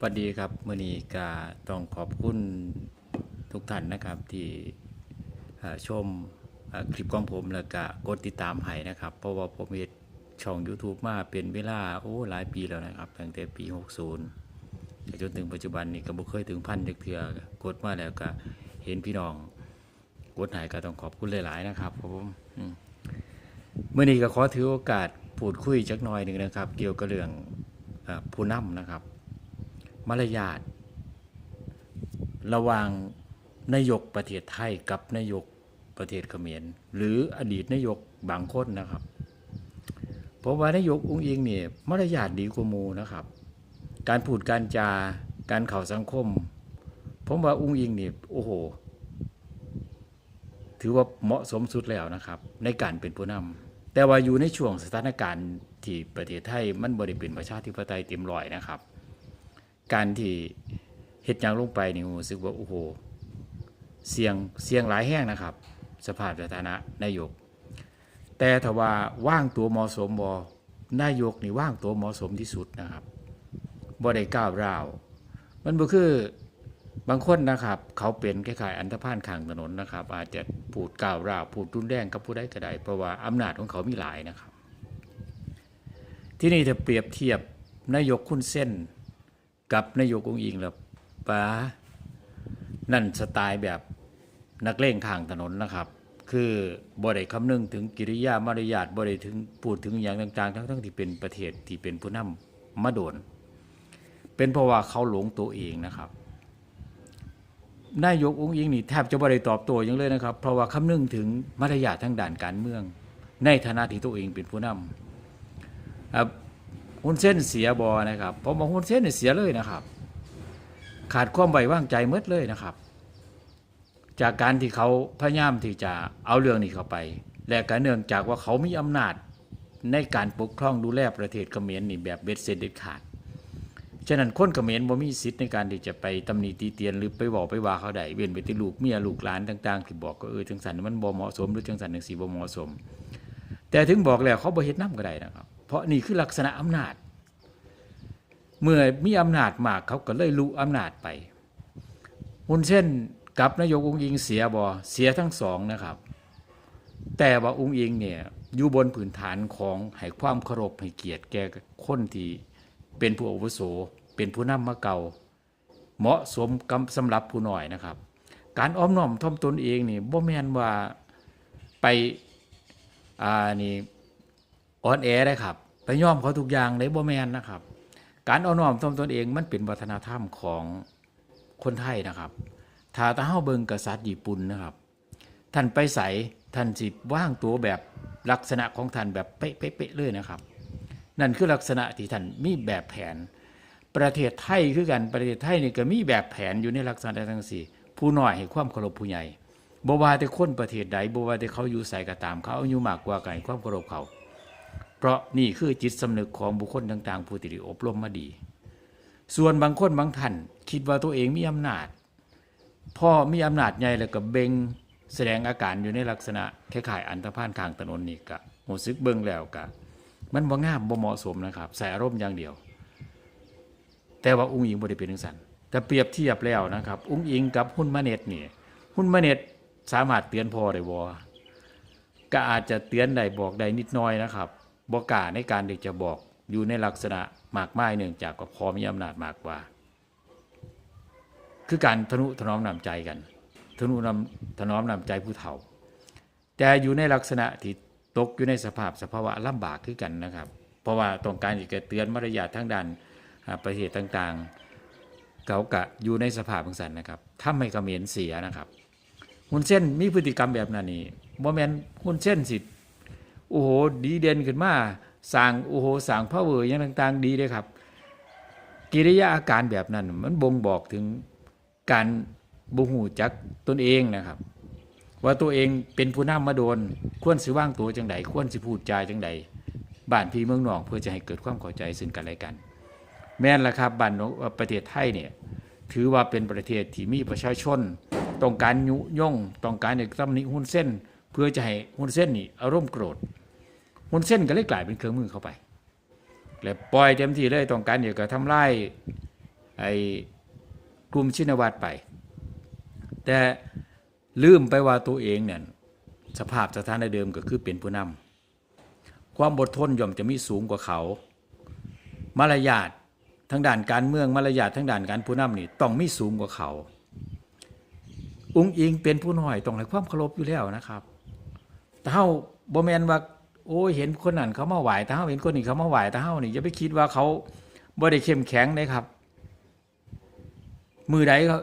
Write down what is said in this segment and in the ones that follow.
สวัสดีครับมื่อนี้ก็ต้องขอบคุณทุกท่านนะครับ ที่ชมคลิปของผมแล้วก็กดติดตามให้นะครับ เพราะว่าผมเฮ็ดช่อง YouTube มาเป็นเวลาโอ้หลายปีแล้วนะครับตั้งแต่ปี 60จนถึงปัจจุบันนี้ก็บ่เคยถึงพันเทื่อกดมาแล้วก็เห็นพี่น้องกดให้ก็ต้องขอบคุณหลาย ๆ นะครับผมอืมมื่อนี้ก็ขอถือโอกาสพูดคุยจักหน่อยหนึ่งนะครับ เกี่ยวกับเรื่องผู้นำนะครับ มารยาทระหว่างนายกประเทศไทยกับนายกประเทศเขมรหรืออดีตนายกบางคนนะครับเพราะว่านายกอุ้งอิงเนี่ยมารยาทดีกว่ามูนะครับ การพูดการจาการเข่าสังคมผมว่าอุ้งอิงเนี่ยโอ้โห ถือว่าเหมาะสมสุดแล้วนะครับ ในการเป็นผู้นำแต่ว่าอยู่ในช่วงสถานการณ์ที่ประเทศไทยมันบริเป็นประชาธิปไตยเต็มร้อยนะครับ การที่เฮ็ดยังลงไปนี่ผมรู้สึกว่าโอ้โหเสียงเสียงหลายแห้งนะครับ สภาพสถานะนายก แต่ถ้าว่าว่างตัวเหมาะสมบ่นายกนี่ว่างตัวเหมาะสมที่สุดนะครับบ่ได้ก้าวร้าว มันบ่คือบางคนนะครับ เขาเป็นคล้ายๆอันธพาลข้างถนนนะครับ อาจจะพูดก้าวร้าวพูดรุนแรงกับผู้ใดก็ได้เพราะว่าอำนาจของเขามีหลายนะครับ ที่นี่ถ้าเปรียบเทียบนายกคุณเส้น กับนายกองอิงแล้วป้านั่นสไตล์แบบนักเลงข้างถนนนะครับ คือบ่ได้คำนึงถึงกิริยามารยาทบ่ได้ถึงพูดถึงอย่างต่างๆ ทั้งทั้งที่เป็นประเทศที่เป็นผู้นำมาโดน เป็นเพราะว่าเขาหลงตัวเองนะครับนายกองค์อิงนี่แทบจะบ่ได้ตอบต้หยังเลยนะครับ เพราะว่าคำนึงถึงมารยาททางด้านการเมือง ในฐานะที่ตัวเองเป็นผู้นำครับ หุ้นเส้นเสียบอนะครับผมบอกหุ้นเส้นเสียเลยนะครับ ขาดความไว้วางใจหมดเลยนะครับ จากการที่เขาพยายามที่จะเอาเรื่องนี้เข้าไป และก็เนื่องจากว่าเขามีอำนาจในการปกครองดูแลประเทศเขมรนี่แบบเบ็ดเสร็จเด็ดขาดฉะนั้นคนเขมรบ่มีสิทธิ์ในการที่จะไปตำหนิตีเตียนหรือไปบอกไปว่าเขาได้เว้นไปที่ลูกเมียลูกหลานต่างๆที่บอกก็เออจังสันมันบ่เหมาะสมหรือจังสันจังสีบ่เหมาะสม แต่ถึงบอกแล้วเขาบ่เฮ็ดน้ำก็ได้นะครับ เพราะนี่คือลักษณะอำนาจ เมื่อมีอำนาจมากเขาก็เลยรู้อำนาจไปหุนเช่นกับนายกองค์อิงเสียบ่เสียทั้งสองนะครับ แต่ว่าองค์อิงเนี่ยอยู่บนพื้นฐานของให้ความเคารพให้เกียรติแก่คนที่เป็นผู้อาวุโสเป็นผู้นำมาเก่า เหมาะสมกับสำหรับผู้หน้อยนะครับ การอ้อมน้อมถ่อมตนเองนี่บ่แม่นว่าไปอ่านี่ อ่อนแอได้ครับ ไปย่อมเขาทุกอย่างเลยบ่แมนนะครับ การเอาน้อมถ่อมตนเองมันเป็นวัฒนธรรมของคนไทยนะครับ ถ้าตาเฮาเบิงกษัตริย์ญี่ปุ่นนะครับ ท่านไปใส่ท่านสิว่างตัวแบบลักษณะของท่านแบบเป๊ะๆๆเลยนะครับ นั่นคือลักษณะที่ท่านมีแบบแผน ประเทศไทยคือกันประเทศไทยนี่ก็มีแบบแผนอยู่ในลักษณะทั้งสี่ผู้น้อยให้ความเคารพผู้ใหญ่บ่ว่าแต่คนประเทศใดบ่ว่าแต่เขาอยู่ใส่ก็ตาม เขาอายุมากกว่ากันความเคารพเขา เพราะนี่คือจิตสำนึกของบุคคลต่างๆ ผู้ที่ได้อบรมมาดี ส่วนบางคนบางท่านคิดว่าตัวเองมีอำนาจ พ่อมีอำนาจใหญ่แล้วก็เบงแสดงอาการอยู่ในลักษณะคล้ายๆอันธพาลข้างถนนนี่ก็หูซึกเบิ่งแล้วก็มันบ่งามบ่เหมาะสมนะครับใส่อารมณ์อย่างเดียว แต่ว่าอุ้งอิงบ่ได้เป็นจังซั่นแต่เปรียบเทียบแล้วนะครับ อุ้งอิงกับหุ้นมาเน็ตนี่หุ้นมาเน็ตสามารถเตือนพอได้บ่ก็อาจจะเตือนได้บอกได้นิดน้อยนะครับ บกาในการที่จะบอกอยู่ในลักษณะมากไมายเนื่องจากว่าพอมีอำนาจมากกว่า คือการทนุถนอมนำใจกัน ทนุนำถนอมนำใจผู้เฒ่า แต่อยู่ในลักษณะที่ตกอยู่ในสภาพสภาวะลำบากคือกันนะครับ เพราะว่าต้องการจะเตือนมารยาททั้งด้านอ่าประเทศต่างๆ เขากะอยู่ในสภาพของสันนะครับถ้าไม่กระเขมรเสียนะครับหุ่นเส้นมีพฤติกรรมแบบนั้นนี่บ่แมนต์หุ่นเส้นสิ โอ้โหดีเด่นขึ้นมาสร้างโอ้โหสร้างพระเวอร์อย่างต่าง ๆ ดีเลยครับ กิริยาอาการแบบนั้น มันบ่งบอกถึงการบ่หูจักตนเองนะครับ ว่าตัวเองเป็นผู้นำมาโดน ควรสิว่างตัวจังใดควรสิพูดจาจังใดบ้านพี่เมืองนองเพื่อจะให้เกิดความเข้าใจซึ่งกันและกัน แม่นละครับบ้านประเทศไทยเนี่ยถือว่าเป็นประเทศที่มีประชาชน ต้องการยุย่งต้องการในตำหนิหุ้นเส้น เพื่อจะให้หุ้นเส้นนี่อารมณ์โกรธ หุ้นเส้นก็เลยกลายเป็นเครื่องมือเข้าไปและปล่อยเต็มที่เลยต้องการอยากจะทำลายไอ้กลุ่มชินวัตรไป แต่ลืมไปว่าตัวเองเนี่ยสภาพสถานเดิมก็คือเป็นผู้นำความอดทนย่อมจะมีสูงกว่าเขา มารยาททางด้านการเมืองมารยาททางด้านการผู้นำนี่ต้องมีสูงกว่าเขา องค์อิงเป็นผู้น้อยต้องให้ความเคารพอยู่แล้วนะครับแต่เฮาบ่แมนว่า โอ้ยเห็นคนนั้นเขามาไหวแต่เฮาเห็นคนนี้เขามาไหวแต่เฮานี่อย่าไปคิดว่าเขาบ่ได้เข้มแข็งนะครับ มือใดเขา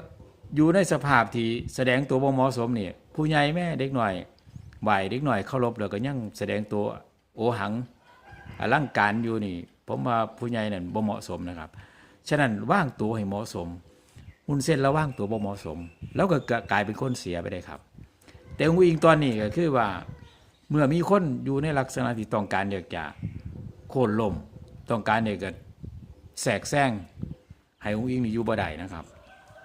อยู่ในสภาพที่แสดงตัวบ่เหมาะสมนี่ผู้ใหญ่แม่เด็กหน่อยไหวเด็กหน่อยเคารพแล้วก็ยังแสดงตัวโอหังอลังการอยู่นี่ผมว่าผู้ใหญ่นั่นบ่เหมาะสมนะครับ ฉะนั้นว่างตัวให้เหมาะสมมุนเส้นแล้วว่างตัวบ่เหมาะสม แล้วก็กลายเป็นคนเสียไปได้ครับ แต่องค์อิงตอนนี้ก็คือว่า เมื่อมีคนอยู่ในลักษณะที่ต้องการอยากจะโค่นล่มต้องการอยากจะแสกแซงให้องค์อิงอยู่บ่ได้นะครับ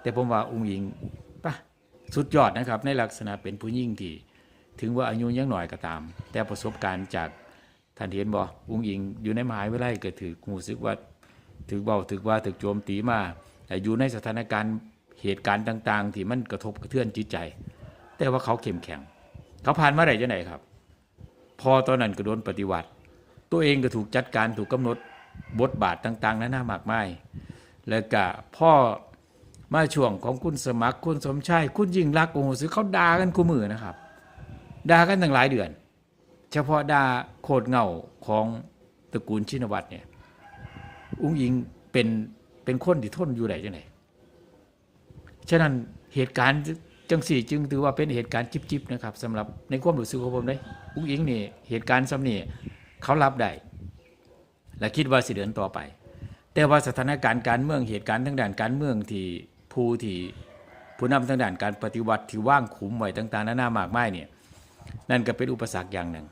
แต่ผมว่าองค์อิงปะสุดยอดนะครับ ในลักษณะเป็นผู้ยิ่งที่ถึงว่าอายุยังหน่อยก็ตาม แต่ประสบการณ์จากท่านเห็นบ่องค์อิงอยู่ในมหาวิทยาลัยก็ถือหูซึกว่าถือเบาถือว่าถือโจมตีมาแต่อยู่ในสถานการณ์เหตุการณ์ต่าง ๆ ที่มันกระทบกระเทือนจิตใจ แต่ว่าเขาเข้มแข็ง เขาผ่านมาได้จังไหนครับ พอตอนนั้นก็โดนปฏิวัติ ตัวเองก็ถูกจัดการถูกกำหนดบทบาทต่าง ๆ นานามากมาย แล้วก็พ่อมาช่วงของคุณสมัครคุณสมชายคุณยิ่งรักษณ์โอ้โหซื้อเขาด่ากันคู่มือนะครับด่ากันตั้งหลายเดือน เฉพาะด่าโคตรเงาของตระกูลชินวัตรเนี่ยอุ้งอิงเป็นเป็นคนที่ทนอยู่ไหนจังไหนฉะนั้นเหตุการณ์ จังสี่จึงถือว่าเป็นเหตุการณ์จิบๆนะครับสำหรับในความรู้สึกของผมเลยอุ้งอิงนี่เหตุการณ์ซ้ำนี่เขารับได้และคิดว่าสิเดินต่อไป แต่ว่าสถานการณ์การเมืองเหตุการณ์ทางด้านการเมืองที่ผู้ที่ผู้นำทางด้านการปฏิวัติที่ว่างขุมไว้ต่างๆนานา มากมายเนี่ยนั่นก็เป็นอุปสรรคอย่างหนึ่ง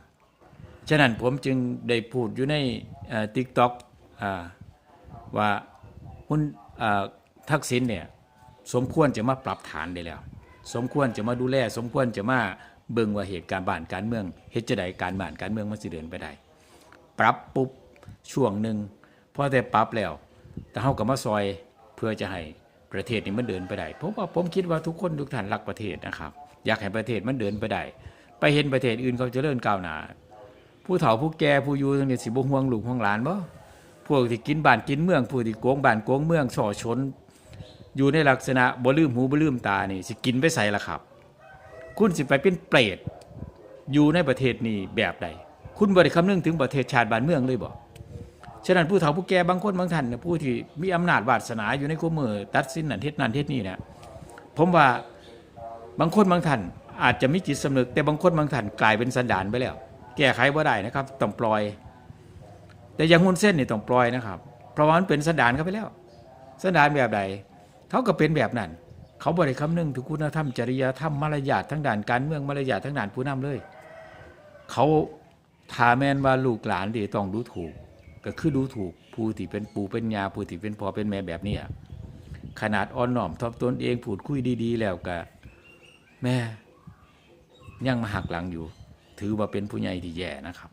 ฉะนั้นผมจึงได้พูดอยู่ในติ๊กต็อกว่าคุณเอ่อทักษิณเนี่ยสมควรจะมาปรับฐานได้แล้ว สมควรจะมาดูแล สมควรจะมาเบิ่งว่าเหตุการณ์บ้านการเมืองเฮ็ดจะไดการบ้านการเมืองมันสิเดินไปได้ปรับปุ๊บช่วงหนึ่งพอแต่ปรับแล้ว แต่เฮาก็มาซอยเพื่อจะให้ประเทศนี้มันเดินไปได้ผมว่าผมคิดว่าทุกคนทุกท่านรักประเทศนะครับ อยากให้ประเทศมันเดินไปได้ไปเห็นประเทศอื่นเขาจเจริญก้าวหน้าผู้เฒ่าผู้แก่ผู้อยู่ตรงนี้สิบ่ห่วงลูกห่วงหลานบ่พวกที่กินบ้านกินเมือง ผู้ที่โกงบ้านโกงเมืองช่อชน อยู่ในลักษณะบ่ลืมหูบ่ลืมตานี่สิกินไปใส่ละครับ คุณสิไปเป็นเปรตอยู่ในประเทศนี้แบบใด คุณบ่ได้คำนึงถึงประเทศชาติบ้านเมืองเลยบ่ฉะนั้นผู้เฒ่าผู้แก่บางคนบางท่านผู้ที่มีอำนาจวาสนาอยู่ในคู่มือตัดสินนั่นเฮ็ดนั่นเฮ็ดนี่เนี่ยผมว่าบางคนบางท่านอาจจะมีจิตสำนึก แต่บางคนบางท่านกลายเป็นสันดานไปแล้ว แก้ไขบ่าได้นะครับต้องปล่อย แต่อยังหุ้นเส้นนี่ต้องปล่อยนะครับ เพราะว่ามันเป็นสันดานเขาไปแล้ว สันดานแบบใด เขาก็เป็นแบบนั้น เขาบริคำนึงถึงคุณธรรมจริยธรรมมารยาททั้งด่านการเมืองมารยาททั้งด่านผู้นำเลย เขาทาแมนว่าลูกหลานที่ต้องดูถูก ก็คือดูถูกผู้ที่เป็นปู่เป็นยาผู้ที่เป็นพ่อเป็นแม่แบบนี้ขนาดอ่อนน้อมทบตนเองพูดคุยดีๆ แล้วก็แม่ยังมาหักหลังอยู่ ถือว่าเป็นผู้ใหญ่ที่แย่นะครับ